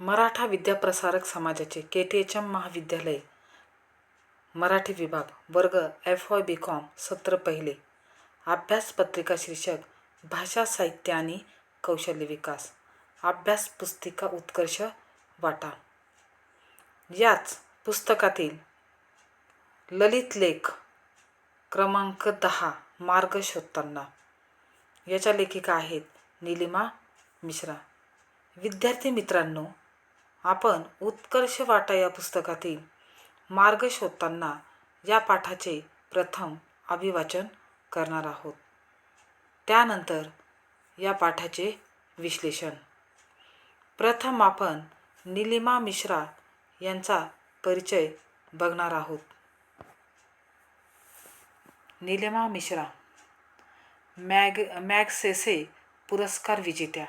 मराठा विद्याप्रसारक समाजाचे के T H M महाविद्यालय मराठी विभाग वर्ग एफ वाय बी कॉम सत्र पहिले. अभ्यास पत्रिका शीर्षक भाषा साहित्य आणि कौशल्य विकास. अभ्यास पुस्तिका उत्कर्ष वाटा. याच पुस्तकातील ललित लेख क्रमांक दहा मार्ग शोधताना. याच्या लेखिका आहेत निलिमा मिश्रा. विद्यार्थी मित्रांनो आपण उत्कर्ष वाटा या पुस्तकातील मार्ग शोधताना या पाठाचे प्रथम अभिवाचन करणार आहोत. त्यानंतर या पाठाचे विश्लेषण. प्रथम आपण निलिमा मिश्रा यांचा परिचय बघणार आहोत. निलिमा मिश्रा मॅग मॅगसेसे पुरस्कार विजेत्या.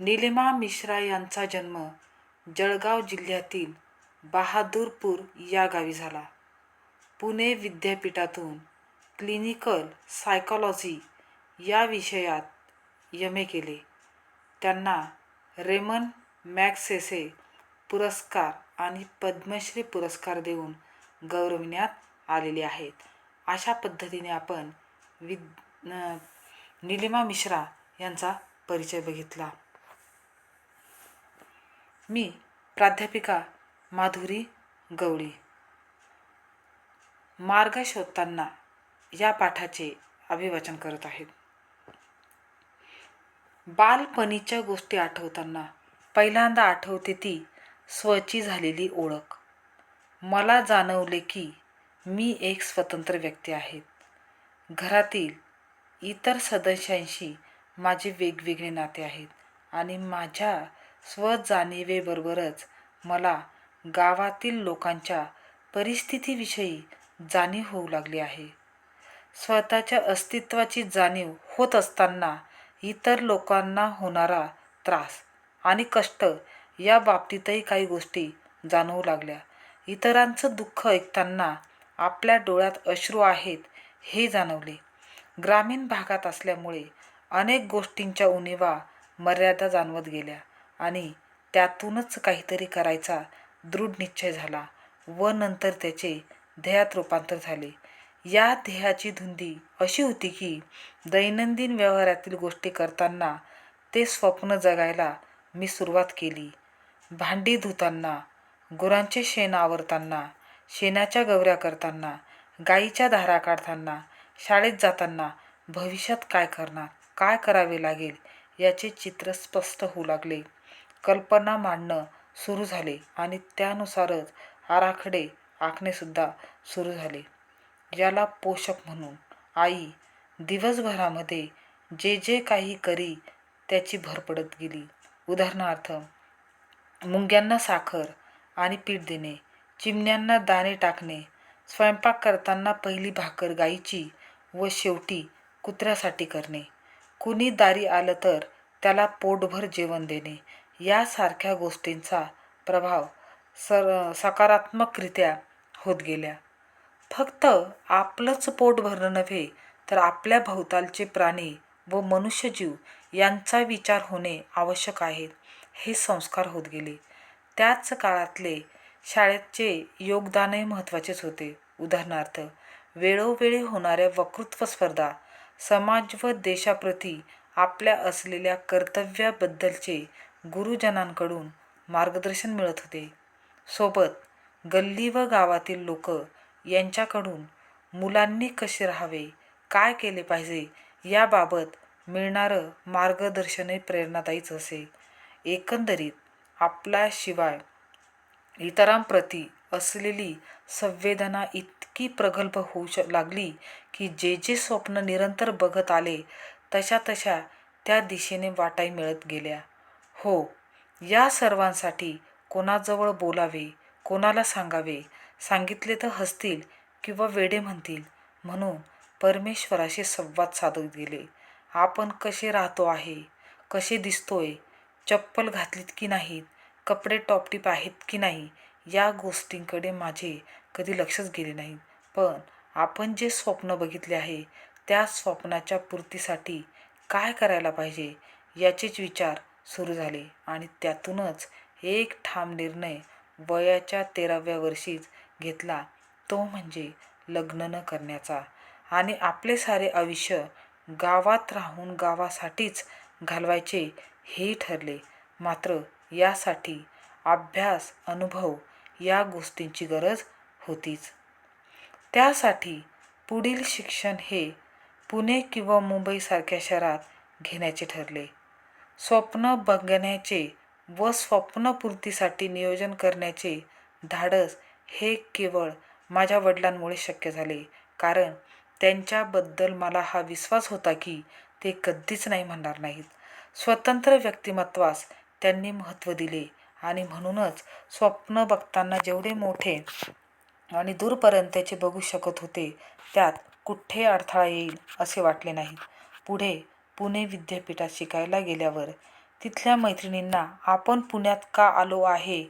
निलिमा मिश्रा यांचा जन्म जळगाव जिल्ह्यातील बहादूरपूर या गावी झाला. पुणे विद्यापीठातून क्लिनिकल सायकॉलॉजी या विषयात यम ए केले. त्यांना रेमन मॅक्सेसे पुरस्कार आणि पद्मश्री पुरस्कार देऊन गौरविण्यात आलेले आहेत. अशा पद्धतीने आपण विद निलिमा मिश्रा यांचा परिचय बघितला. मी प्राध्यापिका माधुरी गवळी. मार्ग शोधताना या पाठाचे अभिवाचन करत आहेत. बालपणीच्या गोष्टी आठवताना पहिल्यांदा आठवते ती स्वची झालेली ओळख. मला जाणवले की मी एक स्वतंत्र व्यक्ती आहे. घरातील इतर सदस्यांशी माझे वेगवेगळे नाते आहेत आणि माझ्या स्वजाणीवेबरोबरच मला गावातील लोकांच्या परिस्थितीविषयी जाणीव होऊ लागली आहे. स्वतःच्या अस्तित्वाची जाणीव होत असताना इतर लोकांना होणारा त्रास आणि कष्ट या बाबतीतही काही गोष्टी जाणवू लागल्या. इतरांचं दुःख ऐकताना आपल्या डोळ्यात अश्रू आहेत हे जाणवले. ग्रामीण भागात असल्यामुळे अनेक गोष्टींच्या उणीवा मर्यादा जाणवत गेल्या. आणि त्यातूनच काहीतरी करायचा दृढ निश्चय झाला व नंतर त्याचे ध्येयात रूपांतर झाले. या ध्येयाची धुंदी अशी होती की दैनंदिन व्यवहारातील गोष्टी करताना ते स्वप्न जगायला मी सुरुवात केली. भांडी धुताना गुरांचे शेण आवरताना शेणाच्या गवऱ्या करताना गाईच्या धारा काढताना शाळेत जाताना भविष्यात काय करणार काय करावे लागेल याचे चित्र स्पष्ट होऊ लागले. कल्पना मांडणं सुरू झाले आणि त्यानुसारच आराखडे आखणेसुद्धा सुरू झाले. याला पोषक म्हणून. आई दिवसभरामध्ये जे जे काही करी त्याची भर पडत गेली. उदाहरणार्थ मुंग्यांना साखर आणि पीठ देणे चिमण्यांना दाणे टाकणे स्वयंपाक करताना पहिली भाकर गाईची व शेवटी कुत्र्यासाठी करणे. कुणी दारी आलं तर त्याला पोटभर जेवण देणे यासारख्या गोष्टींचा प्रभाव सर सकारात्मकरित्या होत गेल्या. फक्त आपलंच पोट भरणं नव्हे तर आपल्या भोवतालचे प्राणी व मनुष्यजीव यांचा विचार होणे आवश्यक आहे हे संस्कार होत गेले. त्याच काळातले शाळेचे योगदानही महत्त्वाचेच होते. उदाहरणार्थ वेळोवेळी होणाऱ्या वक्तृत्व स्पर्धा समाज व देशाप्रती आपल्या असलेल्या कर्तव्याबद्दलचे गुरुजनांकडून मार्गदर्शन मिळत होते. सोबत गल्ली व गावातील लोक यांच्याकडून मुलांनी कसे राहावे काय केले पाहिजे याबाबत मिळणारं मार्गदर्शनही प्रेरणादायीच असे. एकंदरीत आपल्याशिवाय इतरांप्रती असलेली संवेदना इतकी प्रगल्भ होऊ श लागली की जे जे स्वप्न निरंतर बघत आले तशा तशा त्या दिशेने वाटाही मिळत गेल्या. हो या सर्वांसाठी कोणाजवळ बोलावे कोणाला सांगावे सांगितले तर हसतील किंवा वेडे म्हणतील म्हणून परमेश्वराशी संवाद साधत गेले आपण कसे राहतो आहे कसे दिसतोय चप्पल घातलीत की नाहीत कपडे टॉपटीप आहेत की नाही या गोष्टींकडे माझे कधी लक्षच गेले नाही. पण आपण जे स्वप्न बघितले आहे त्या स्वप्नाच्या पूर्तीसाठी काय करायला पाहिजे याचेच विचार सुरू झाले आणि त्यातूनच एक ठाम निर्णय वयाच्या तेराव्या वर्षीच घेतला. तो म्हणजे लग्न न करण्याचा. आणि आपले सारे आयुष्य गावात राहून गावासाठीच घालवायचे हेही ठरले. मात्र यासाठी अभ्यास अनुभव या गोष्टींची गरज होतीच. त्यासाठी पुढील शिक्षण हे पुणे किंवा मुंबईसारख्या शहरात घेण्याचे ठरले. स्वप्न बघण्याचे व स्वप्नपूर्तीसाठी नियोजन करण्याचे धाडस हे केवळ माझ्या वडिलांमुळे शक्य झाले. कारण त्यांच्याबद्दल मला हा विश्वास होता की ते कधीच नाही म्हणणार नाहीत. स्वतंत्र व्यक्तिमत्वास त्यांनी महत्त्व दिले आणि म्हणूनच स्वप्न बघताना जेवढे मोठे आणि दूरपर्यंतचे बघू शकत होते त्यात कुठे अडथळा येईल असे वाटले नाही पुढे पुणे विद्यापीठात शिकायला गेल्यावर तिथल्या मैत्रिणींना आपण पुण्यात का आलो आहे?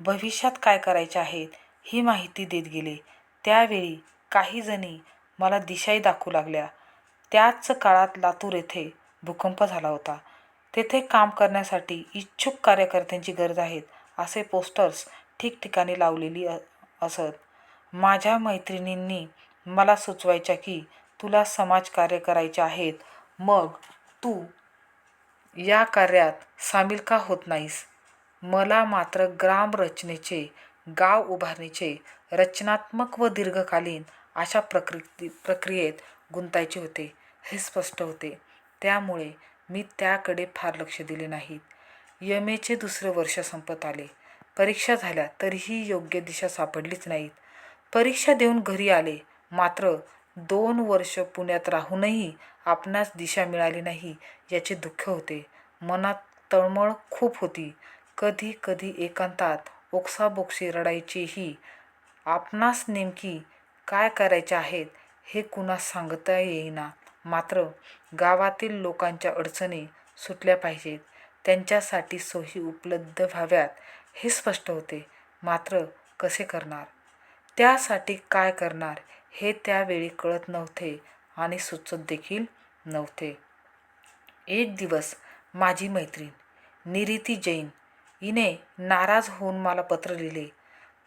भविष्यात काय करायचे आहेत ही माहिती देत गेले. त्यावेळी काही जणी मला दिशाही दाखवू लागल्या. त्याच काळात लातूर येथे भूकंप झाला होता. तेथे काम करण्यासाठी इच्छुक कार्यकर्त्यांची गरज आहेत असे पोस्टर्स ठिकठिकाणी लावलेली असत. माझ्या मैत्रिणींनी मला सुचवायच्या की तुला समाजकार्य करायचे आहेत मग तू या कार्यात सामील का होत नाहीस? मला मात्र ग्रामरचनेचे गाव उभारणीचे रचनात्मक व दीर्घकालीन अशा प्रकृती प्रक्रियेत गुंतायचे होते हे स्पष्ट होते. त्यामुळे मी त्याकडे फार लक्ष दिले नाहीत यम एचे दुसरे वर्ष संपत आले. परीक्षा झाल्या तरीही योग्य दिशा सापडलीच नाहीत. परीक्षा देऊन घरी आले मात्र दोन वर्ष पुण्यात राहूनही आपणास दिशा मिळाली नाही याचे दुःख होते. मनात तळमळ खूप होती. कधी कधी एकांतात ओक्साबोक्शी रडायचेही. आपणास नेमकी काय करायचे आहेत हे कुणास सांगता येईना. मात्र गावातील लोकांच्या अडचणी सुटल्या पाहिजेत. त्यांच्यासाठी सोयी उपलब्ध व्हाव्यात हे स्पष्ट होते. मात्र कसे करणार? त्यासाठी काय करणार? हे त्यावेळी कळत नव्हते आणि सुचत देखील नव्हते. एक दिवस माझी मैत्रीण निरिती जैन हिने नाराज होऊन मला पत्र लिहिले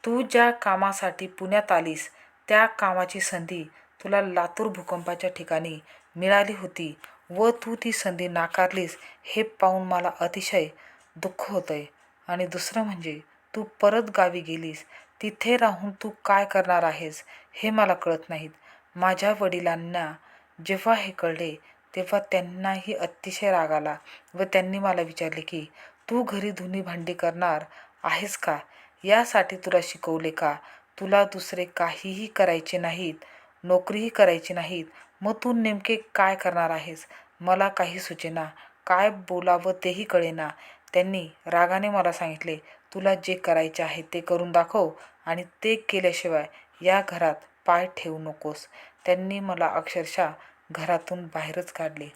तू ज्या कामासाठी पुण्यात आलीस त्या कामाची संधी तुला लातूर भूकंपाच्या ठिकाणी मिळाली होती व तू ती संधी नाकारलीस हे पाहून मला अतिशय दुःख होतं आहे आणि दुसरं म्हणजे तू परत गावी गेलीस तिथे राहून तू काय करणार आहेस हे मला कळत नाहीत. माझ्या वडिलांना जेव्हा हे कळले तेव्हा त्यांनाही अतिशय राग आला व त्यांनी मला विचारले की तू घरी धुनी भांडी करणार आहेस का? यासाठी तुला शिकवले का? तुला दुसरे काहीही करायचे नाहीत नोकरीही करायची नाहीत मग तू नेमके काय करणार आहेस? मला काही सुचेना. काय बोलावं तेही कळेना. त्यांनी रागाने मला सांगितले तुला जे करायचे आहे ते करून दाखव आणि ते केल्याशिवाय या घरात पाय ठेवू नकोस. त्यांनी मला अक्षरशः घरातून बाहेरच काढले.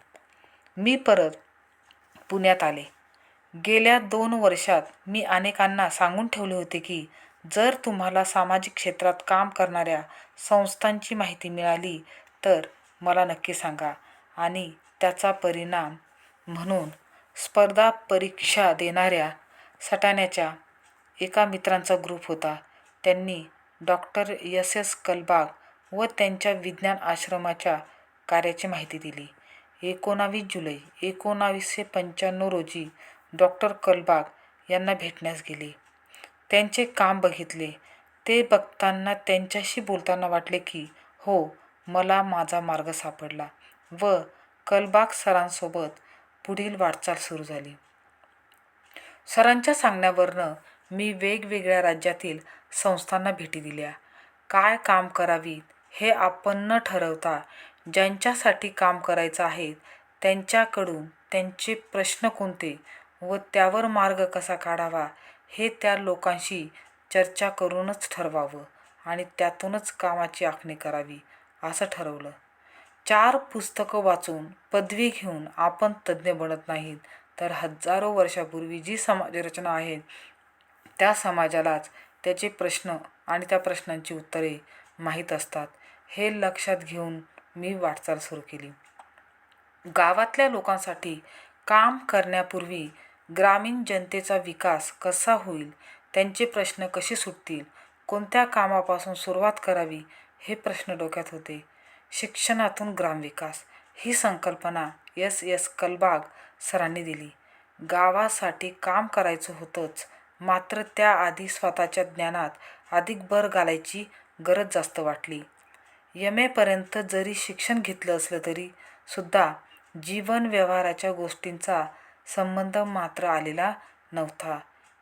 मी परत पुण्यात आले. गेल्या दोन वर्षात मी अनेकांना सांगून ठेवले होते की जर तुम्हाला सामाजिक क्षेत्रात काम करणाऱ्या संस्थांची माहिती मिळाली तर मला नक्की सांगा. आणि त्याचा परिणाम म्हणून स्पर्धा परीक्षा देणाऱ्या सटाण्याच्या एका मित्रांचा ग्रुप होता. त्यांनी डॉक्टर यस एस कलबाग व त्यांच्या विज्ञान आश्रमाच्या कार्याची माहिती दिली. एकोणावीस जुलै एकोणावीसशे पंच्याण्णव रोजी डॉक्टर कलबाग यांना भेटण्यास गेले. त्यांचे काम बघितले. ते बघताना त्यांच्याशी बोलताना वाटले की हो मला माझा मार्ग सापडला व कलबाग सरांसोबत पुढील वाटचाल सुरू झाली. सरांच्या सांगण्यावरनं मी वेगवेगळ्या राज्यातील संस्थांना भेटी दिल्या. काय काम करावीत हे आपण न ठरवता ज्यांच्यासाठी काम करायचं आहे त्यांच्याकडून त्यांचे प्रश्न कोणते व त्यावर मार्ग कसा काढावा हे त्या लोकांशी चर्चा करूनच ठरवावं आणि त्यातूनच कामाची आखणी करावी असं ठरवलं. चार पुस्तकं वाचून पदवी घेऊन आपण तज्ज्ञ बनत नाहीत तर हजारो वर्षापूर्वी जी समाजरचना आहे त्या समाजालाच त्याचे प्रश्न आणि त्या प्रश्नांची उत्तरे माहीत असतात हे लक्षात घेऊन मी वाटचाल सुरू केली. गावातल्या लोकांसाठी काम करण्यापूर्वी ग्रामीण जनतेचा विकास कसा होईल त्यांचे प्रश्न कसे सुटतील कोणत्या कामापासून सुरुवात करावी हे प्रश्न डोक्यात होते. शिक्षणातून ग्रामविकास ही संकल्पना एस एस कलबाग सरांनी दिली. गावासाठी काम करायचं होतंच मात्र त्याआधी स्वतःच्या ज्ञानात अधिक भर घालायची गरज जास्त वाटली. यम एपर्यंत जरी शिक्षण घेतलं असलं तरी सुद्धा जीवन व्यवहाराच्या गोष्टींचा संबंध मात्र आलेला नव्हता.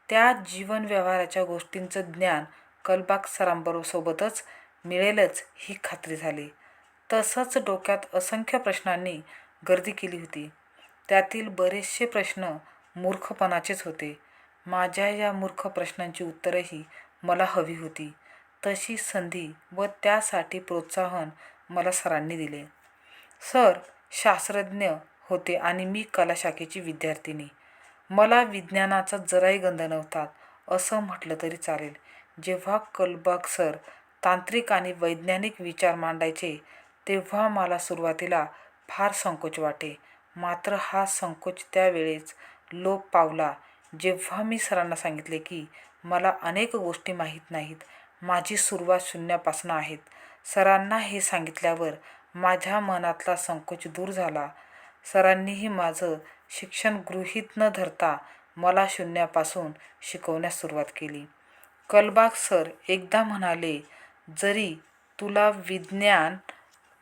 त्या जीवन व्यवहाराच्या गोष्टींचं ज्ञान कलबाग सरांबरोसोबतच मिळेलच ही खात्री झाली. तसंच डोक्यात असंख्य प्रश्नांनी गर्दी केली होती. त्यातील बरेचसे प्रश्न मूर्खपणाचेच होते. माझ्या या मूर्ख प्रश्नांची उत्तरंही मला हवी होती. तशी संधी व त्यासाठी प्रोत्साहन मला सरांनी दिले. सर शास्त्रज्ञ होते आणि मी कला शाखेची विद्यार्थिनी. मला विज्ञानाचा जराही गंध नव्हता असं म्हटलं तरी चालेल. जेव्हा कलबाग सर तांत्रिक आणि वैज्ञानिक विचार मांडायचे तेव्हा मला सुरुवातीला फार संकोच वाटे. मात्र हा संकोच त्यावेळेस लोप पावला जेव्हा मी सरांना सांगितले की मला अनेक गोष्टी माहीत नाहीत माझी सुरुवात शून्यापासून आहेत. सरांना हे सांगितल्यावर माझ्या मनातला संकोच दूर झाला. सरांनीही माझं शिक्षण गृहीत न धरता मला शून्यापासून शिकवण्यास सुरुवात केली. कलबाग सर एकदा म्हणाले जरी तुला विज्ञान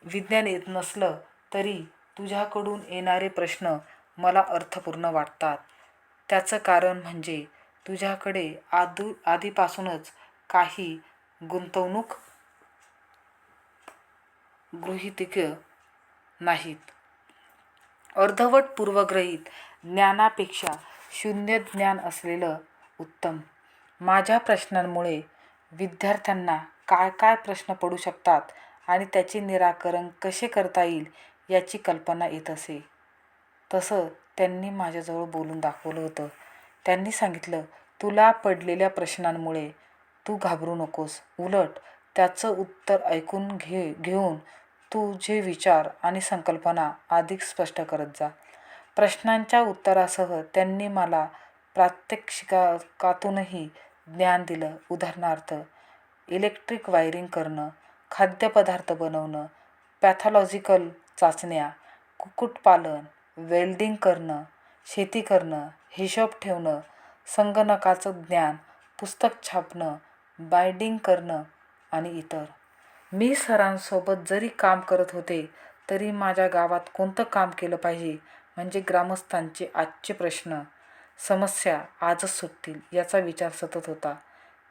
विज्ञान येत नसलं तरी तुझ्याकडून येणारे प्रश्न मला अर्थपूर्ण वाटतात. त्याचं कारण म्हणजे तुझ्याकडे आदू आधीपासूनच काही गुंतवणूक गृहितके नाहीत. अर्धवट पूर्वग्रहित ज्ञानापेक्षा शून्य ज्ञान असलेलं उत्तम. माझ्या प्रश्नांमुळे विद्यार्थ्यांना काय काय प्रश्न पडू शकतात आणि त्याचे निराकरण कसे करता येईल याची कल्पना येत असे. तसं त्यांनी माझ्याजवळ बोलून दाखवलं होतं. त्यांनी सांगितलं तुला पडलेल्या प्रश्नांमुळे तू घाबरू नकोस. उलट त्याचं उत्तर ऐकून घे घेऊन तुझे विचार आणि संकल्पना अधिक स्पष्ट करत जा. प्रश्नांच्या उत्तरासह त्यांनी मला प्रात्यक्षिकातूनही ज्ञान दिलं. उदाहरणार्थ इलेक्ट्रिक वायरिंग करणं खाद्यपदार्थ बनवणं पॅथॉलॉजिकल चाचण्या कुक्कुटपालन वेल्डिंग करणं शेती करणं हिशोब ठेवणं संगणकाचं ज्ञान पुस्तक छापणं बायडिंग करणं आणि इतर. मी सरांसोबत जरी काम करत होते तरी माझ्या गावात कोणतं काम केलं पाहिजे म्हणजे ग्रामस्थांचे आजचे प्रश्न. समस्या आजच सुटतील याचा विचार सतत होता.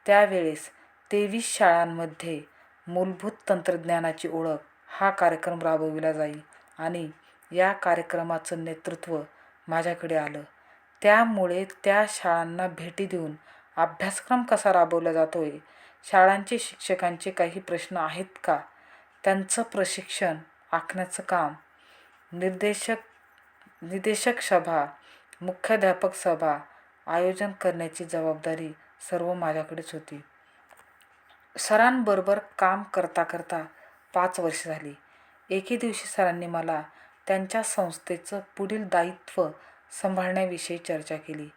त्यावेळेस तेवीस शाळांमध्ये मूलभूत तंत्रज्ञानाची ओळख हा कार्यक्रम राबविला जाईल आणि या कार्यक्रमाचं नेतृत्व माझ्याकडे आलं. त्यामुळे त्या शाळांना भेटी देऊन अभ्यासक्रम कसा राबवला जातो आहे शाळांचे शिक्षकांचे काही प्रश्न आहेत का? त्यांचं प्रशिक्षण आखण्याचं काम. निर्देशक निदेशक सभा मुख्याध्यापक सभा आयोजन करण्याची जबाबदारी सर्व माझ्याकडेच होती. सरांबरोबर काम करता करता पाच वर्ष झाली. एके दिवशी सरांनी मला त्यांच्या संस्थेचं पुढील दायित्व सांभाळण्याविषयी चर्चा केली.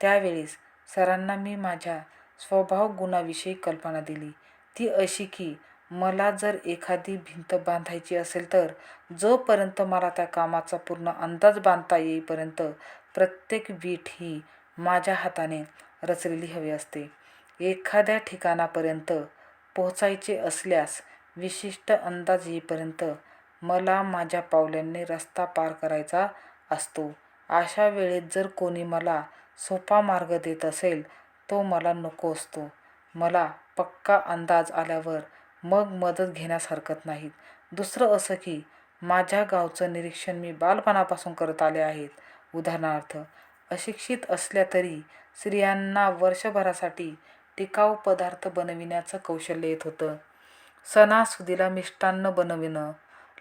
त्यावेळेस सरांना मी माझ्या स्वभाव गुणाविषयी कल्पना दिली. ती अशी की मला जर एखादी भिंत बांधायची असेल तर जोपर्यंत मला त्या कामाचा पूर्ण अंदाज बांधता येईपर्यंत प्रत्येक वीट ही माझ्या हाताने रचलेली हवी असते. एखाद्या ठिकाणापर्यंत पोहोचायचे असल्यास विशिष्ट अंदाज येईपर्यंत मला माझ्या पावलांनी रस्ता पार करायचा असतो. अशा वेळेत जर कोणी मला सोपा मार्ग देत असेल तो मला नको असतो. मला पक्का अंदाज आल्यावर मग मदत घेण्यास हरकत नाहीत. दुसरं असं की माझ्या गावचं निरीक्षण मी बालपणापासून करत आले आहेत. उदाहरणार्थ अशिक्षित असल्या तरी स्त्रियांना वर्षभरासाठी टिकाऊ पदार्थ बनविण्याचं कौशल्य येत होतं. सणासुदीला मिष्टान्न बनविणं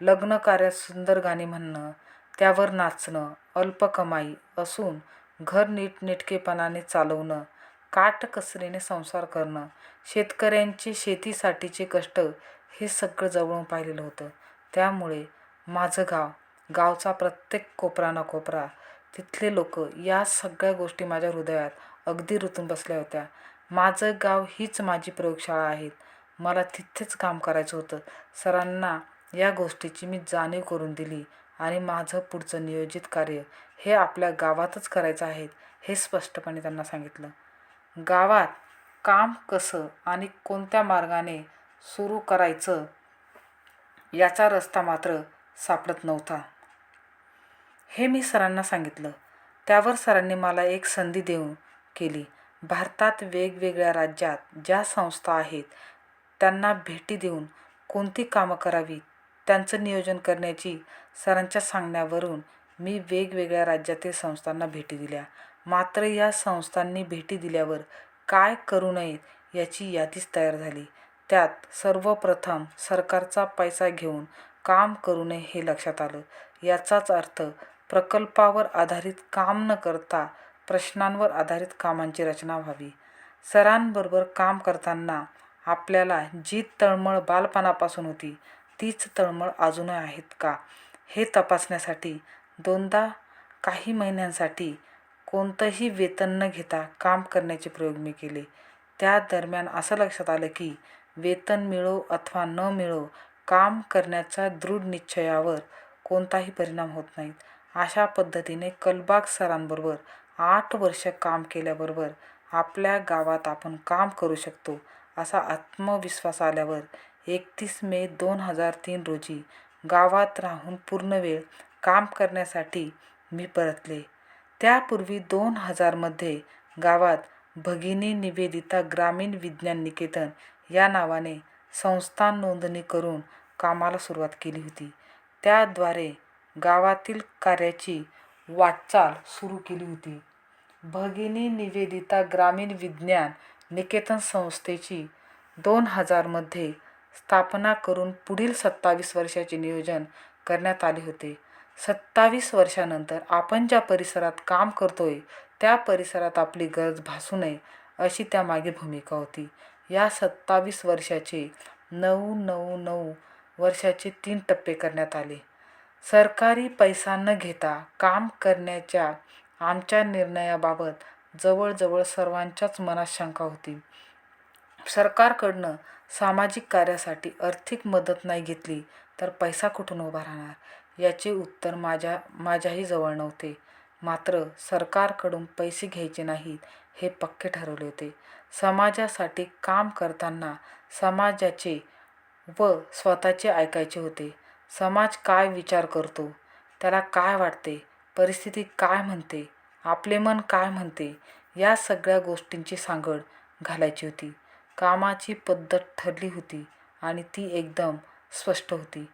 लग्नकार्यात सुंदर गाणी म्हणणं त्यावर नाचणं अल्प कमाई असून घर नीटनेटकेपणाने चालवणं काटकसरीने संसार करणं शेतकऱ्यांचे शेतीसाठीचे कष्ट हे सगळं जवळून पाहिलेलं होतं. त्यामुळे माझं गाव गावचा प्रत्येक कोपरा ना कोपरा तिथले लोक या सगळ्या गोष्टी माझ्या हृदयात अगदी रुतून बसल्या होत्या. माझं गाव हीच माझी प्रयोगशाळा आहे मला तिथेच काम करायचं होतं. सरांना या गोष्टीची मी जाणीव करून दिली आणि माझं पुढचं नियोजित कार्य हे आपल्या गावातच करायचं आहे हे स्पष्टपणे त्यांना सांगितलं. गावात काम कसं आणि कोणत्या मार्गाने सुरू करायचं याचा रस्ता मात्र सापडत नव्हता. हे मी सरांना सांगितलं. त्यावर सरांनी मला एक संधी देऊन केली. भारतात वेगवेगळ्या राज्यात ज्या संस्था आहेत त्यांना भेटी देऊन कोणती कामं करावीत त्यांचं नियोजन करण्याची सरांच्या सांगण्यावरून मी वेगवेगळ्या राज्यातील संस्थांना भेटी दिल्या. मात्र या संस्थांनी भेटी दिल्यावर काय करू नये याची यादीच तयार झाली. त्यात सर्वप्रथम सरकारचा पैसा घेऊन काम करू नये हे लक्षात आलं. याचाच अर्थ प्रकल्पावर आधारित काम न करता प्रश्नांवर आधारित कामांची रचना व्हावी. सरांबरोबर काम करताना आपल्याला जी तळमळ बालपणापासून होती तीच तळमळ अजूनही आहेत का? हे तपासण्यासाठी दोनदा काही महिन्यांसाठी कोणतंही वेतन न घेता काम करण्याचे प्रयोग मी केले. त्या दरम्यान असं लक्षात आलं की वेतन मिळो अथवा न मिळो काम करण्याच्या दृढ निश्चयावर कोणताही परिणाम होत नाहीत. अशा पद्धतीने कलबाग सरांबरोबर आठ वर्ष काम केल्याबरोबर आपल्या गावात आपण काम करू शकतो असा आत्मविश्वास आल्यावर एकतीस मे दोन हजार तीन रोजी गावात राहून पूर्ण वेळ काम करण्यासाठी मी परतले. त्यापूर्वी दोन हजारमध्ये गावात भगिनी निवेदिता ग्रामीण विज्ञान निकेतन या नावाने संस्था नोंदणी करून कामाला सुरुवात केली होती. त्याद्वारे गावातील कार्याची वाटचाल सुरू केली होती. भगिनी निवेदिता ग्रामीण विज्ञान निकेतन संस्थेची दोन हजारमध्ये स्थापना करून पुढील सत्तावीस वर्षाचे नियोजन करण्यात आले होते. सत्तावीस वर्षानंतर आपण ज्या परिसरात काम करतोय त्या परिसरात आपली गरज भासू नये अशी त्यामागे भूमिका होती. या सत्तावीस वर्षाचे नऊ नऊ नऊ वर्षाचे तीन टप्पे करण्यात आले. सरकारी पैसा न घेता काम करण्याच्या आमच्या निर्णयाबाबत जवळजवळ सर्वांच्याच मनात शंका होती. सरकारकडनं सामाजिक कार्यासाठी आर्थिक मदत नाही घेतली तर पैसा कुठून उभा राहणार? याचे उत्तर माझ्या माझ्याही जवळ नव्हते. मात्र सरकारकडून पैसे घ्यायचे नाहीत हे पक्के ठरवले होते. समाजासाठी काम करताना समाजाचे व स्वतःचे ऐकायचे होते. समाज काय विचार करतो? त्याला काय वाटते? परिस्थिती काय म्हणते? आपले मन काय म्हणते? या सगळ्या गोष्टींची सांगड घालायची होती. कामाची पद्धत ठरली होती आणि ती एकदम स्पष्ट होती.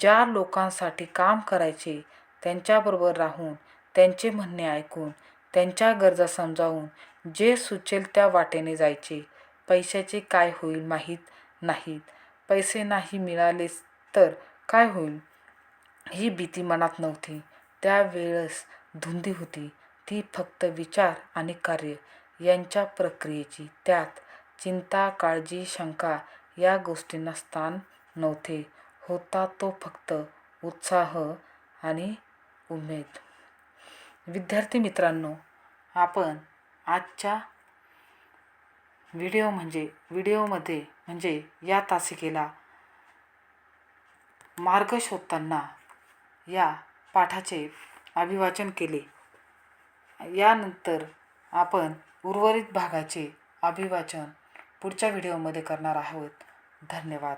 ज्या लोकांसाठी काम करायचे त्यांच्याबरोबर राहून त्यांचे म्हणणे ऐकून त्यांच्या गरजा समजावून जे सुचेल त्या वाटेने जायचे. पैशाचे काय होईल माहीत नाहीत. पैसे नाही मिळालेच तर काय होईल? ही भीती मनात नव्हती. त्यावेळेस धुंदी होती. ती फक्त विचार आणि कार्य यांच्या प्रक्रियेची. त्यात चिंता काळजी शंका या गोष्टींना स्थान नव्हते. होता तो फक्त उत्साह आणि उमेद. विद्यार्थी मित्रांनो आपण आजच्या व्हिडिओ म्हणजे व्हिडिओमध्ये म्हणजे या तासिकेला मार्ग शोधताना या पाठाचे अभिवाचन केले. यानंतर आपण उर्वरित भागाचे अभिवाचन पुढच्या व्हिडिओमध्ये करणार आहोत. धन्यवाद.